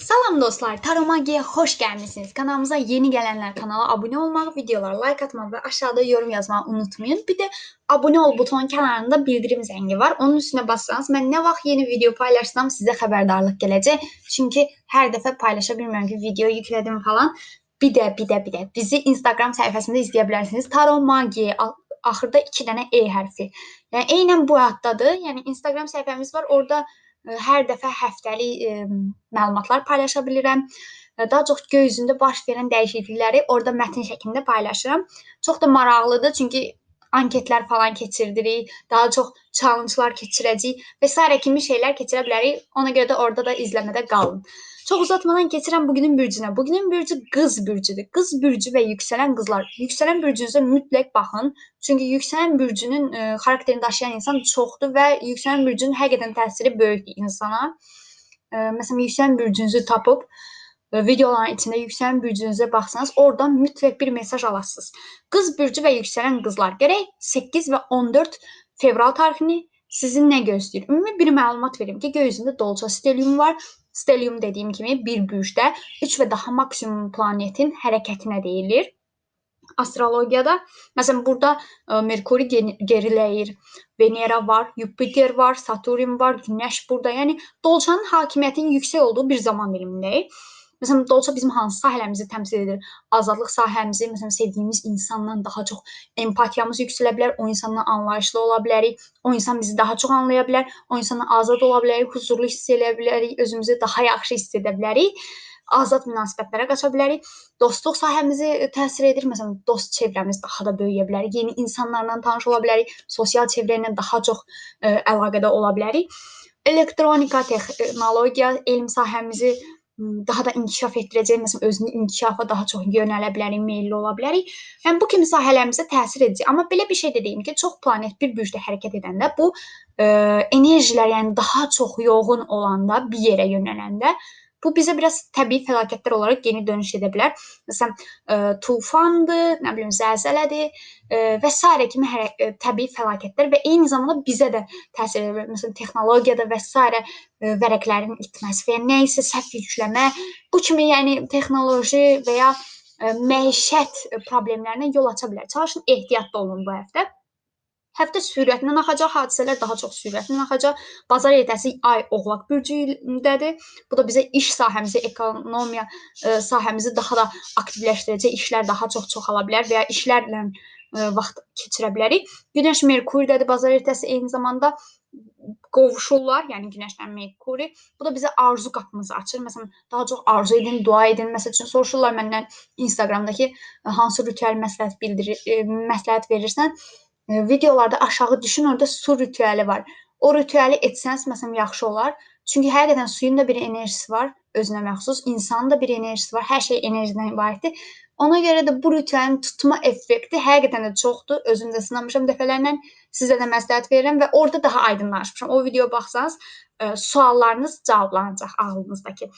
Salam dostlar, Taro Magi'ye hoş gelmişsiniz. Kanalımıza yeni gelenler kanala abone olmak, videolara like atmak ve aşağıda yorum yazmayı unutmayın. Bir de abone ol butonu kenarında bildirim zəngi var. Onun üstüne bassanız ben ne vaxt yeni video paylaşsam size xəbərdarlıq gələcək. Çünkü her dəfə paylaşa bilmirəm ki, video yükledim falan. Bir de bir de bir de bizi Instagram sayfasında izləyə bilərsiniz. Taro Magi axırda 2 dənə E hərfi. Yəni eynən bu addadır. Yəni Instagram səhifəmiz var. Orada hər dəfə həftəlik e, məlumatlar paylaşa bilirəm. Daha çox göy üzündə baş verən dəyişiklikləri orada mətn şəklində paylaşıram. Çox da maraqlıdır çünki anketlər falan keçirdirik, daha çox challenge'lar keçirəcəyik və s. kimi şeylər keçirə bilərik. Ona görə də orada da izləmədə qalın. Çox uzatmadan keçirəm bugünün bürcünə. Bugünün bürcü qız bürcüdür. Qız bürcü və yüksələn qızlar. Yüksələn bürcünüzə mütləq baxın. Çünki yüksələn bürcünün e, xarakterini daşıyan insan çoxdur və yüksələn bürcünün həqiqətən təsiri böyükdür insana. E, məsələn, yüksələn bürcünüzü tapıb videoların içində yüksələn bürcünüzə baxsanız, oradan mütləq bir mesaj alasınız. Qız bürcü və yüksələn qızlar gərək 8 və 14 fevral tarixini sizin nə gözləyir? Ümumi bir məlumat verim ki, göy dolça stelyum var. Stelyum dediyim kimi bir bürcdə 3 və daha maksimum planetin hərəkətinə deyilir. Astrologiyada məsələn burada ə, Merkuri gen- geriləyir, Venera var, Yupiter var, Saturn var, Günəş burada. Yəni dolçanın hakimiyyətinin yüksək olduğu bir zaman dilimindəyik. Məsələn, dolça bizim hansı sahələrimizi təmsil edir? Azadlıq sahəmizi, məsələn, sevdiyimiz insandan daha çox empatiyamız yüksələ bilər, o insandan anlayışlı ola bilərik, o insan bizi daha çox anlaya bilər, o insandan azad ola bilərik, huzurlu hiss edə bilərik, özümüzü daha yaxşı hiss edə bilərik. Azad münasibətlərə qaça bilərik. Dostluq sahəmizi e, təsir edir. Məsələn, dost çevrəmiz daha da böyüyə bilər. Yeni insanlarla tanış ola bilərik. Sosial çevrə ilə daha çox ə, əlaqədə ola bilərik. Elektronika, texnologiya, elm sahəmizi daha da inkişaf etdirəcək, məsələn, özünü inkişafa daha çox yönələ bilərik, meylli ola bilərik. Yəni bu kimi sahələrimizə təsir edəcək. Amma belə bir şey də deyim ki, çox planet bir bürcdə hərəkət edəndə bu ə, enerjilər, yəni daha çox yoğun olanda, bir yerə yönələndə bu bizə biraz təbii fəlakətlər olaraq geri dönüş edə bilər. Məsələn, ə, tufandır, nə bilim, zəlzələdir ə, və s. kimi hər, ə, təbii fəlakətlər və eyni zamanda bizə də təsir edə bilər. Məsələn, texnologiyada və s. ə, vərəqlərin itməsi və ya nə isə səhv yükləmə, bu kimi yəni texnoloji və ya ə, məişət problemlərinə yol aça bilər. Çalışın ehtiyatlı olun bu həftə. Həftə sürətlə axacaq, hadisələr daha çox sürətlə axacaq. Bazar ertəsi ay Oğlaq bürcündədir. Bu da bizə iş sahəmizi, ekonomiya ə, sahəmizi daha da aktivləşdirəcək, işlər daha çox çoxala bilər və ya işlərlə ə, vaxt keçirə bilərik. Günəş Merkurdədir bazar ertəsi eyni zamanda qovuşurlar, yəni Günəşlə Merkuri. Bu da bizə arzu qapımızı açır. Məsələn, daha çox arzu edin, dua edin. Məsəl üçün soruşurlar məndən Instagramdakı hansı ritüel məsləhət bildirir, ə, məsləhət verirsən? E, videolarda aşağı düşün, orada su ritüeli var. O ritüeli etsəniz məsələn yaxşı olar. Çünki həqiqətən suyun da bir enerjisi var, özünə məxsus. İnsanın da bir enerjisi var. Hər şey enerjidən ibarətdir. Ona görə də bu ritüelin tutma effekti həqiqətən də çoxdur. Özüm də sınamışam dəfələrlə. Sizə də məsləhət verirəm və orada daha aydınlaşmışam. O videoya baxsanız, ə, suallarınız cavablanacaq ağlınızdakı.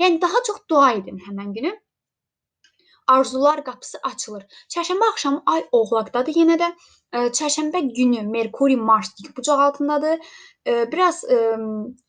Yəni daha çox dua edin həmin günü. Arzular qapısı açılır. Çərşənbə axşamı ay Oğlaqdadır yenə də. Çərşənbə günü Merkuri Mars dik bucaq altındadır. Biraz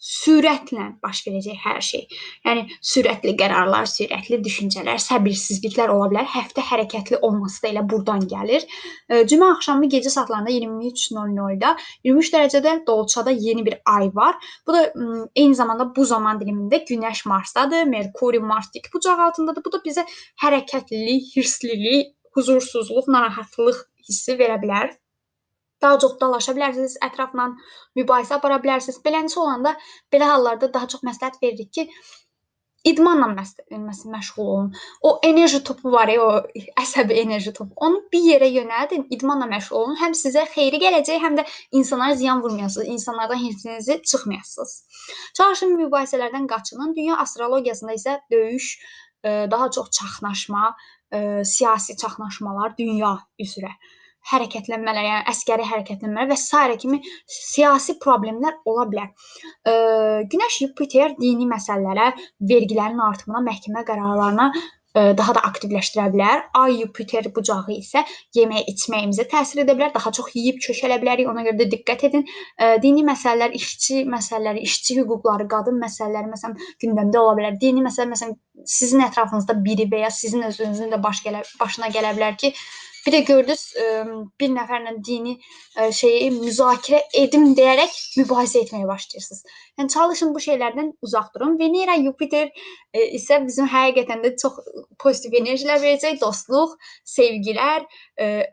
sürətlə baş verəcək hər şey. Yəni sürətli qərarlar, sürətli düşüncələr, səbirsizliklər ola bilər. Həftə hərəkətli olması da elə burdan gəlir. Cümə axşamı gecə saatlarında 23:00-da 23 dərəcədə Dolçada yeni bir ay var. Bu da eyni zamanda bu zaman dilimində Günəş Marsdadır, Merkuri Mars dik bucaq altındadır. Bu da bizə hərəkətlilik, hirslilik, huzursuzluq, narahatlıq hissi verə bilər. Daha çox dalaşa bilərsiniz, ətrafla mübahisə apara bilərsiniz. Beləncə olanda belə hallarda daha çox məsləhət veririk ki, idmanla məs məs məşğul olun. O enerji topu var ya, o əsəbi enerji topu. Onu bir yerə yönəldin, idmanla məşğul olun. Həm sizə xeyri gələcək, həm də insanlara ziyan vurmayasınız, insanlardan hirsinizi çıxmayasınız. Çalışın mübahisələrdən qaçının. Dünya astrologiyasında isə döyüş, ə, daha çox çaxnaşma, ə, siyasi çaxnaşmalar dünya üzrə hərəkətlənmələr, yəni əskəri hərəkətlənmələr və s. kimi siyasi problemlər ola bilər. Ə, Günəş Yupiter dini məsələlərə, vergilərin artımına, məhkəmə qərarlarına e, daha da aktivləşdirə bilər. Ay Yupiter bucağı isə yemək içməyimizə təsir edə bilər. Daha çox yeyib kökələ bilərik. Ona görə də diqqət edin. E, dini məsələlər, işçi məsələləri, işçi hüquqları, qadın məsələləri məsələn gündəmdə ola bilər. Dini məsələ məsələn sizin ətrafınızda biri və ya sizin özünüzün də baş gələ, başına gələ bilər ki, Bir də gördünüz bir nəfərlə dini şeyi müzakirə edim deyərək mübahisə etməyə başlayırsınız. Yəni çalışın bu şeylərdən uzaq durun. Venera, Yupiter isə bizim həqiqətən də çox pozitiv enerjilər verəcək, dostluq, sevgilər,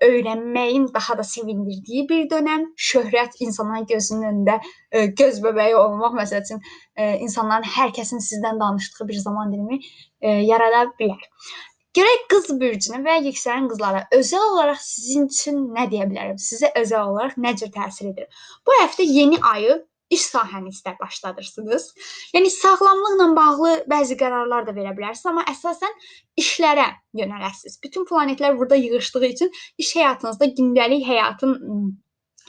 öyrənməyin daha da sevindirdiyi bir dönəm, şöhrət insanların gözünün önündə göz bəbəyi olmaq məsəl üçün insanların hər kəsin sizdən danışdığı bir zaman dilimi yarada bilər. Görək qız bürcünə və yüksələn qızlara özəl olaraq sizin üçün nə deyə bilərəm? Sizə özəl olaraq nə cür təsir edir? Bu həftə yeni ayı iş sahənizdə başladırsınız. Yəni sağlamlıqla bağlı bəzi qərarlar da verə bilərsiniz, amma əsasən işlərə yönələsiniz. Bütün planetlər burada yığıldığı üçün iş həyatınızda gündəlik həyatın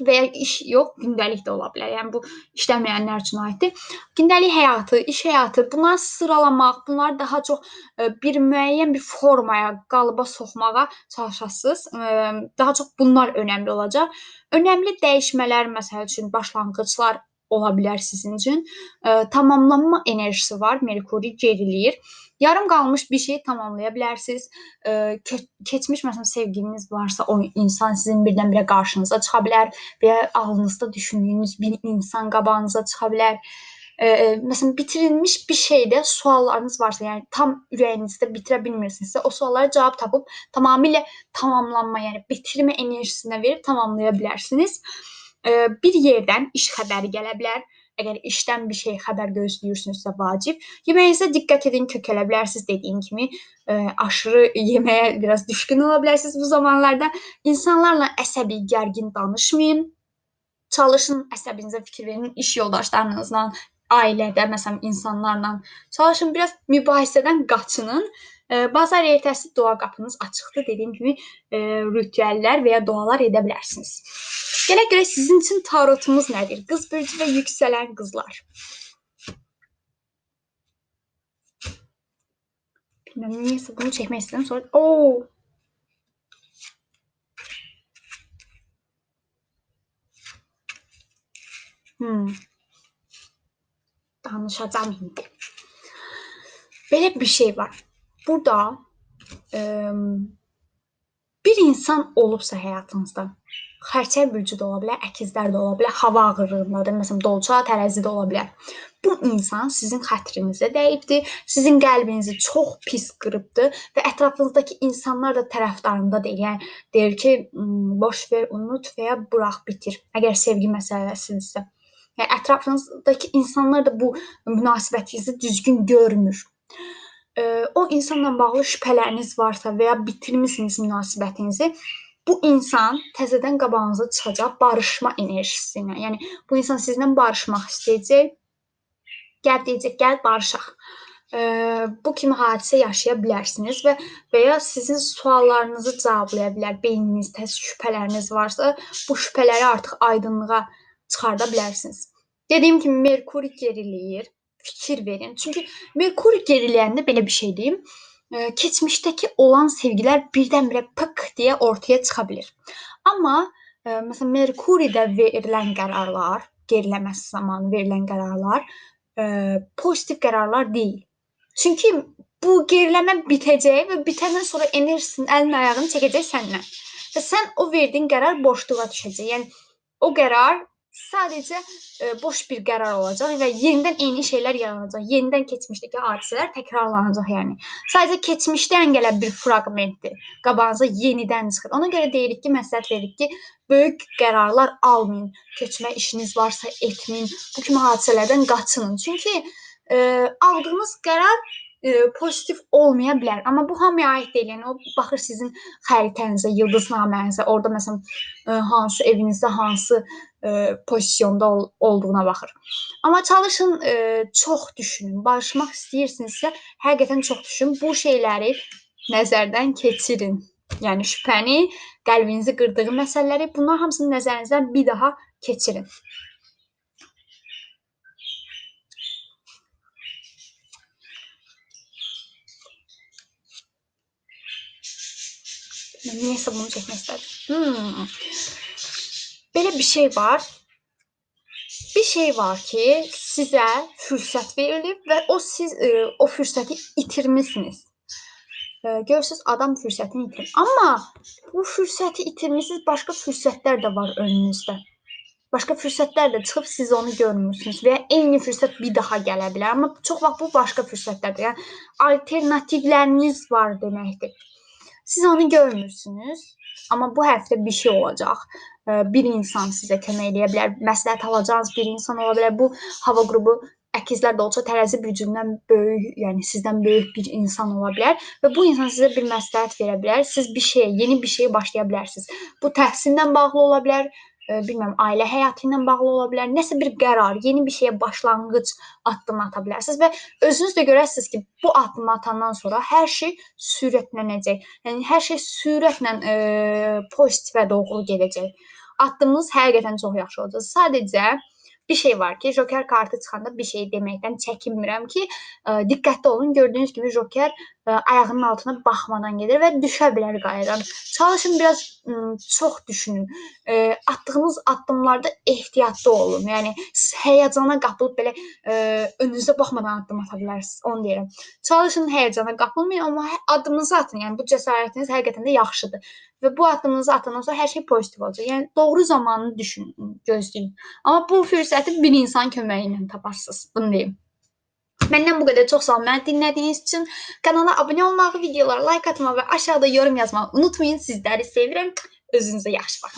və ya iş yox, gündəlik də ola bilər. Yəni bu işləməyənlər üçün aiddir. Gündəlik həyatı, iş həyatı, bunları sıralamaq, bunları daha çox e, bir müəyyən bir formaya, qalıba soxmağa çalışasınız. E, daha çox bunlar önəmli olacaq. Önəmli dəyişmələr məsəl üçün başlanğıclar ola bilər sizin üçün. E, tamamlanma enerjisi var. Merkuri geriləyir. Yarım qalmış bir şeyi tamamlaya bilərsiniz. E, keçmiş məsələn sevgiliniz varsa, o insan sizin birdən-birə qarşınıza çıxa bilər və ya bir insan qabağınıza çıxa bilər. E, bitirilmiş bir şeydə suallarınız varsa, yəni tam ürəyinizdə bitirə o suallara cavab tapıb tamamilə tamamlanma, yəni bitirmə enerjisinə verib tamamlaya bilərsiniz. E, bir yerdən iş xəbəri gələ bilər Əgər işdən bir şey xəbər gözləyirsinizsə vacib. Yeməyinizə diqqət edin, kökələ bilərsiniz dediyim kimi. Ə, aşırı yeməyə biraz düşkün ola bilərsiniz bu zamanlarda. İnsanlarla əsəbi, gərgin danışmayın. Çalışın əsəbinizə fikir verin, iş yoldaşlarınızla, ailədə, məsələn, insanlarla çalışın biraz mübahisədən qaçının. Bazar ertəsi dua qapınız açıqdır. Dediyim kimi, e, ritüəllər və ya dualar edə bilərsiniz. Gələk görək sizin üçün tarotumuz nədir? Qız bürcü və yüksələn qızlar. Bilməm niyəsə bunu çəkmək istədim. Sonra o Hmm. Danışacağım indi. Belə bir şey var. Burada e, bir insan olubsa həyatınızda, xərçəng bürcü də ola bilər, əkizlər də ola bilər, hava ağırlığındadır, məsələn, dolça, tərəzi də ola bilər. Bu insan sizin xətrinizə dəyibdir, sizin qəlbinizi çox pis qırıbdır və ətrafınızdakı insanlar da tərəfdarında deyil. Yəni deyir ki, boş ver, unut və ya burax, bitir. Əgər sevgi məsələsinizsə. Yəni ətrafınızdakı insanlar da bu münasibətinizi düzgün görmür o insanla bağlı şübhələriniz varsa və ya bitirmisiniz münasibətinizi, bu insan təzədən qabağınıza çıxacaq barışma enerjisi ilə. Yəni bu insan sizinlə barışmaq istəyəcək. Gəl deyəcək, gəl barışaq. E, bu kimi hadisə yaşaya bilərsiniz və və ya sizin suallarınızı cavablaya bilər. Beyninizdə şübhələriniz varsa, bu şübhələri artıq aydınlığa çıxarda bilərsiniz. Dediyim kimi Merkur geriləyir fikir verin. Çünki Merkur geriləyəndə belə bir şey deyim. Keçmişdəki olan sevgilər birdən-birə pık deyə ortaya çıxa bilər. Amma e, məsələn Merkuridə verilən qərarlar, geriləməsi zamanı verilən qərarlar e, pozitiv qərarlar deyil. Çünki bu geriləmə bitəcək və bitəndən sonra enerjisinin əlini ayağını çəkəcək səndən. Və sən o verdiyin qərar boşluğa düşəcək. Yəni o qərar sadəcə e, boş bir qərar olacaq və yenidən eyni şeylər yaranacaq. Yenidən keçmişdəki hadisələr təkrarlanacaq, yəni. Sadəcə keçmişdən gələn bir fraqmentdir. Qabağınıza yenidən çıxır. Ona görə deyirik ki, məsləhət veririk ki, böyük qərarlar almayın. Köçmə işiniz varsa etməyin. Bu kimi hadisələrdən qaçının. Çünki e, aldığınız qərar e, pozitiv olmaya bilər. Amma bu hamıya aid deyil. Yəni o baxır sizin xəritənizə, yıldıznamənizə, orada məsələn e, hansı evinizdə hansı e, pozisyonda ol olduğuna baxır. Amma çalışın e, çox düşünün. Barışmaq istəyirsinizsə, həqiqətən çox düşünün. Bu şeyləri nəzərdən keçirin. Yəni şübhəni, qəlbinizi qırdığı məsələləri, bunlar hamısını nəzərinizdən bir daha keçirin. Niyeyse bunu çekmek istedim. Hmm. Belə bir şey var. Bir şey var ki, sizə fürsət verilib və o siz e, o fürsəti itirmisiniz. E, görürsüz adam fürsətini itirib. Amma bu fürsəti itirmisiniz, başqa fürsətlər də var önünüzdə. Başqa fürsətlər də çıxıb siz onu görmürsünüz və ya eyni fürsət bir daha gələ bilər. Amma çox vaxt bu başqa fürsətlərdir. Yəni alternativləriniz var deməkdir. Siz onu görmürsünüz, amma bu həftə bir şey olacaq. Bir insan sizə kömək edə bilər. Məsləhət alacağınız bir insan ola bilər. Bu hava qrupu əkizlər də olsa tərəzi burcundan böyük, yəni sizdən böyük bir insan ola bilər və bu insan sizə bir məsləhət verə bilər. Siz bir şeyə, yeni bir şeyə başlaya bilərsiniz. Bu təhsillə bağlı ola bilər, bilmirəm, ailə həyatı ilə bağlı ola bilər. Nəsə bir qərar, yeni bir şeyə başlanğıc addım ata bilərsiniz və özünüz də görərsiniz ki, bu addımı atandan sonra hər şey sürətlənəcək. Yəni hər şey sürətlə e, pozitivə doğru gedəcək. Addımınız həqiqətən çox yaxşı olacaq. Sadəcə bir şey var ki, Joker kartı çıxanda bir şey deməkdən çəkinmirəm ki, ə, diqqətli olun. Gördüyünüz kimi Joker ə, ayağının altına baxmadan gedir və düşə bilər qayadan. Çalışın biraz ım, çox düşünün. Ə, atdığınız addımlarda ehtiyatlı olun. Yəni siz həyəcana qapılıb belə ə, önünüzə baxmadan addım ata bilərsiniz. Onu deyirəm. Çalışın həyəcana qapılmayın, amma hə- addımınızı atın. Yəni bu cəsarətiniz həqiqətən də yaxşıdır. Və bu addımınızı atandan sonra hər şey pozitiv olacaq. Yəni doğru zamanı düşünün, gözləyin. Amma bu fürsəti bir insan köməyi ilə taparsınız. Bunu deyim. Məndən bu qədər. Çox sağ olun məni dinlədiyiniz üçün. Kanala abunə olmağı, videolara like atmağı və aşağıda yorum yazmağı unutmayın. Sizləri sevirəm. Özünüzə yaxşı baxın.